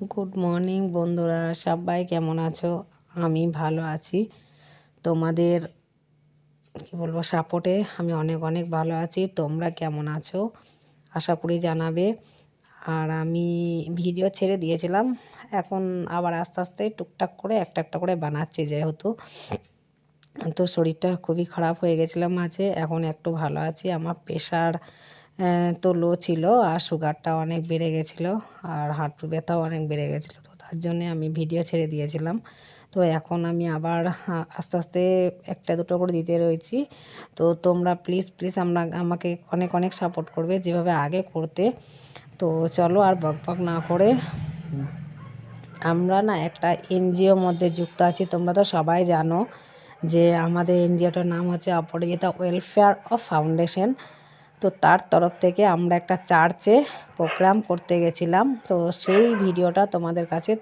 Good morning বন্ধুরা। সবাই কেমন আছো? আমি ভালো আছি। তোমাদের, কি বলব সাপোর্টে আমি অনেক অনেক ভালো আছি। তোমরা কেমন আছো? আশা করি জানাবে। আর আমি ভিডিও ছেড়ে দিয়েছিলাম। এখন আবার আস্তে আস্তে টুকটাক করে, একটা একটা করে বানাচ্ছি যেহেতু। তো শরীরটা খুবই খারাপ হয়ে গেছিলাম মাঝে। এখন একটু ভালো আছি। আমার প্রেশার তো লো ছিল আর সুগারটা অনেক বেড়ে গেছিল আর হাঁটু ব্যথাও অনেক বেড়ে গেছিল। তো তার জন্যে আমি ভিডিও ছেড়ে দিয়েছিলাম। তো এখন আমি আবার আস্তে আস্তে একটা দুটো করে দিতে রয়েছি। তো তোমরা প্লিজ প্লিজ আমরা, আমাকে অনেক অনেক সাপোর্ট করবে যেভাবে আগে করতে। তো চলো আর বক বক না করে। আমরা না একটা এনজিওর মধ্যে যুক্ত আছি। তোমরা তো সবাই জানো যে আমাদের এনজিওটার নাম হচ্ছে অপরাজিতা ওয়েলফেয়ার অফ ফাউন্ডেশন। তো তার তরফ থেকে আমরা একটা চার্চে প্রোগ্রাম করতে গেছিলাম। তো সেই ভিডিওটা তোমাদের কাছে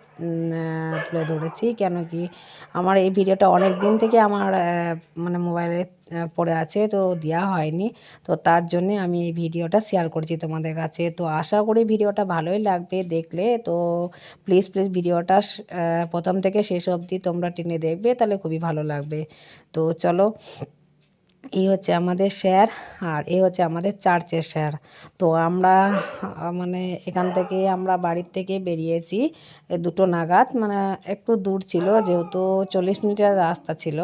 তুলে ধরেছি। কেন কি আমার এই ভিডিওটা অনেক দিন থেকে আমার মানে মোবাইলে পড়ে আছে, তো দেওয়া হয়নি। তো তার জন্যে আমি এই ভিডিওটা শেয়ার করছি তোমাদের কাছে। তো আশা করি ভিডিওটা ভালোই লাগবে দেখলে। তো প্লিজ প্লিজ ভিডিওটা প্রথম থেকে শেষ অবধি তোমরা টেনে দেখবে, তাহলে খুবই ভালো লাগবে। তো চলো এই হচ্ছে আমাদের স্যার আর এই হচ্ছে আমাদের চার্চের স্যার তো আমরা মানে এখান থেকে আমরা বাড়ির থেকে বেরিয়েছি দুটো নাগাদ। মানে একটু দূর ছিল, যেহেতু চল্লিশ মিনিটের রাস্তা ছিল।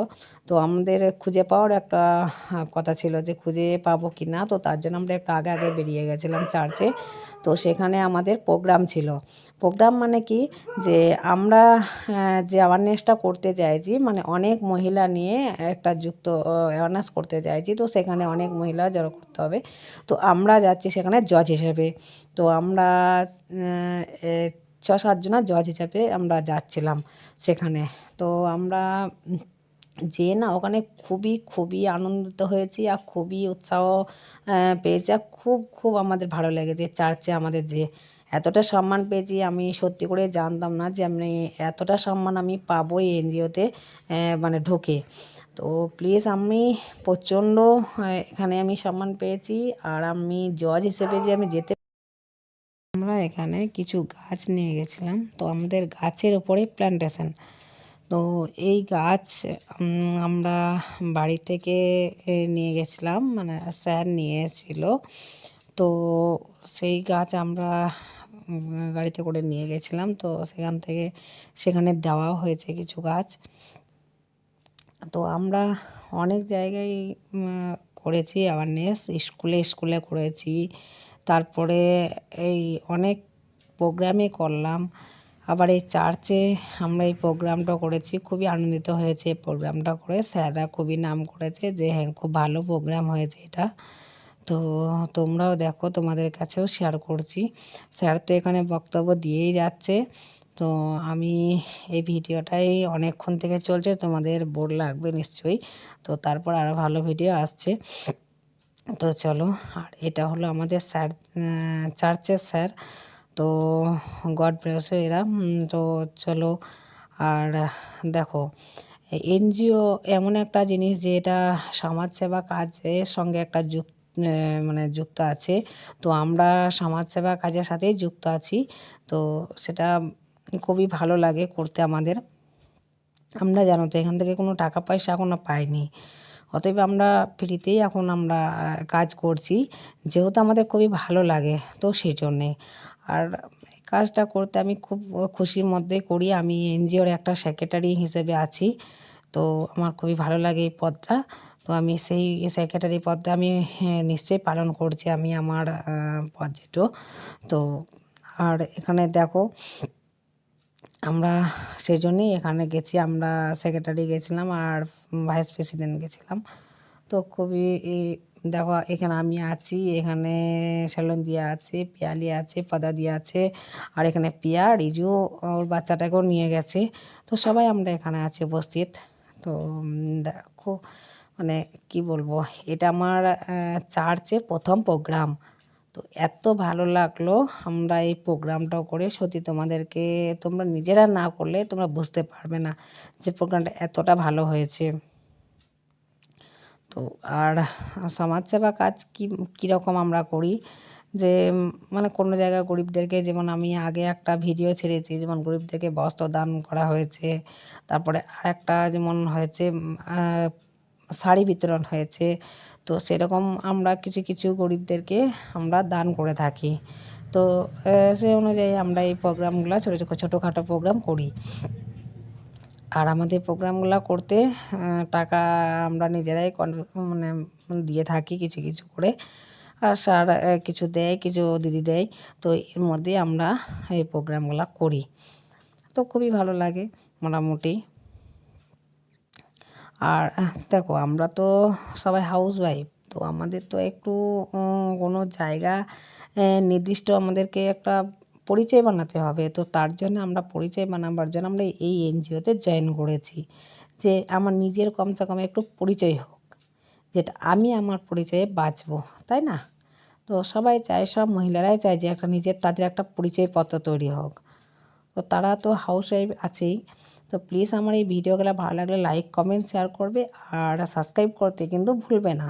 তো আমাদের খুঁজে পাওয়ার একটা কথা ছিল যে খুঁজে পাবো কি না তো তার জন্য আমরা একটু আগে আগে বেরিয়ে গেছিলাম চার্চে। তো সেখানে আমাদের প্রোগ্রাম ছিল। প্রোগ্রাম মানে কি? যে আমরা যে অ্যাওয়ারনেসটা করতে চাইছি মানে অনেক মহিলা নিয়ে একটা যুক্ত অ্যাওয়ারনেস করতে চাইছি, তো সেখানে অনেক মহিলা জড়ো করতে হবে। তো আমরা যাচ্ছি সেখানে জজ হিসেবে। তো আমরা ছ সাতজনা জজ হিসাবে আমরা যাচ্ছিলাম সেখানে। তো আমরা যেয়ে না, ওখানে খুবই খুবই আনন্দিত হয়েছি আর খুবই উৎসাহ পেয়েছি আর খুব খুব আমাদের ভালো লেগেছে চার্চে আমাদের যে এতটা সম্মান পেয়েছি। আমি সত্যি করে জানতাম না যে আমি এতটা সম্মান আমি পাবো এই এনজিওতে মানে ঢুকে। তো প্লিজ আমি প্রচণ্ড এখানে আমি সম্মান পেয়েছি আর আমি জজ হিসেবে যে আমি যেতে আমরা এখানে কিছু গাছ নিয়ে গেছিলাম। তো আমাদের গাছের ওপরে প্ল্যান্টেশন তো এই গাছ আমরা বাড়ি থেকে নিয়ে গেছিলাম মানে স্যার নিয়ে এসেছিল তো সেই গাছ আমরা গাড়িতে করে নিয়ে গেছিলাম। তো সেখান থেকে, সেখানে দেওয়াও হয়েছে কিছু গাছ। তো আমরা অনেক জায়গায় করেছি অ্যাওয়ারনেস স্কুলে স্কুলে করেছি। তারপরে এই অনেক প্রোগ্রামে করলাম। আবার এই চার্চে আমরা এই প্রোগ্রামটা করেছি, খুবই আনন্দিত হয়েছে এই প্রোগ্রামটা করে। স্যাররা খুবই নাম করেছে যে হ্যাঁ খুব ভালো প্রোগ্রাম হয়েছে এটা। তো তোমরাও দেখো, তোমাদের কাছেও শেয়ার করছি। স্যার তো এখানে বক্তব্য দিয়েই যাচ্ছে। তো আমি এই ভিডিওটাই অনেকক্ষণ থেকে চলছে, তোমাদের বোর লাগবে নিশ্চয়ই। তো তারপর আরও ভালো ভিডিও আসছে। তো চলো, আর এটা হলো আমাদের স্যার চার্চের স্যার। তো গড ব্লেস এরা। তো চলো, আর দেখো, এনজিও এমন একটা জিনিস যে এটা সমাজসেবা কাজের সঙ্গে একটা যুক্ত মানে যুক্ত আছে। তো আমরা সমাজসেবা কাজের সাথেই যুক্ত আছি। তো সেটা খুবই ভালো লাগে করতে আমাদের। আমরা জানো তো, এখান থেকে কোনো টাকা পয়সা এখনও পাইনি। অতএব আমরা ফ্রিতেই এখন আমরা কাজ করছি। যেহেতু আমাদের খুবই ভালো লাগে তো সেই জন্যে আর কাজটা করতে আমি খুব খুশির মধ্যে করি। আমি এনজিওর একটা সেক্রেটারি হিসেবে আছি। তো আমার খুবই ভালো লাগে এই পদটা। তো আমি সেই সেক্রেটারি পদটা আমি হ্যাঁ, নিশ্চয়ই পালন করছি আমি আমার পদ তো আর এখানে দেখো আমরা সেই জন্যই এখানে গেছি, আমরা সেক্রেটারি গেছিলাম আর ভাইস প্রেসিডেন্ট গেছিলাম। তো খুবই দেখো এখানে আমি আছি, এখানে স্যালন দিয়া আছে, পিয়ালি আছে, পদা দিয়া আছে, আর এখানে পিয়া, রিজু, ওর বাচ্চাটাকেও নিয়ে গেছে। তো সবাই আমরা এখানে আছি উপস্থিত। তো দেখো মানে কি বলব, এটা আমার চার্চে প্রথম প্রোগ্রাম তো এত ভালো লাগল আমরা এই প্রোগ্রামটাও করে। সত্যি তোমাদেরকে তোমরা নিজেরা না করলে তোমরা বুঝতে পারবে না যে প্রোগ্রামটা এতটা ভালো হয়েছে। তো আর সমাজসেবা কাজ কী কীরকম আমরা করি? যে মানে কোনো জায়গায় গরিবদেরকে যেমন আমি আগে একটা ভিডিও ছেড়েছি, যেমন গরিবদেরকে বস্ত্র দান করা হয়েছে, তারপরে আর একটা যেমন হয়েছে শাড়ি বিতরণ হয়েছে তো সেরকম আমরা কিছু কিছু গরিবদেরকে আমরা দান করে থাকি। তো সেই অনুযায়ী আমরা এই প্রোগ্রামগুলো ছোটো ছোটো, ছোটোখাটো প্রোগ্রাম করি। আর আমাদের প্রোগ্রামগুলো করতে টাকা আমরা নিজেরাই মানে দিয়ে থাকি কিছু কিছু করে। আর স্যার কিছু দেয়, কিছু দিদি দেয়, তো এর মধ্যে আমরা এই প্রোগ্রামগুলো করি। তো খুবই ভালো লাগে, মোটামুটি। আর দেখো আমরা তো সবাই হাউস ওয়াইফ তো আমাদের তো একটু কোনো জায়গা নির্দিষ্ট আমাদেরকে একটা পরিচয় বানাতে হবে। তো তার জন্য আমরা পরিচয় বানাবার জন্য আমরা এই এনজিওতে জয়েন করেছি যে আমার নিজের কমসে কম একটু পরিচয় হোক, যেটা আমি আমার পরিচয়ে বাঁচবো, তাই না? তো সবাই চায়, সব মহিলারাই চায় যে একটা নিজের, তাদের একটা পরিচয়পত্র তৈরি হোক। তো তারা তো হাউস ওয়াইফ আছেই। তো প্লিজ আমার এই ভিডিওগুলো ভালো লাগলে লাইক কমেন্ট শেয়ার করবে আর সাবস্ক্রাইব করতে কিন্তু ভুলবে না।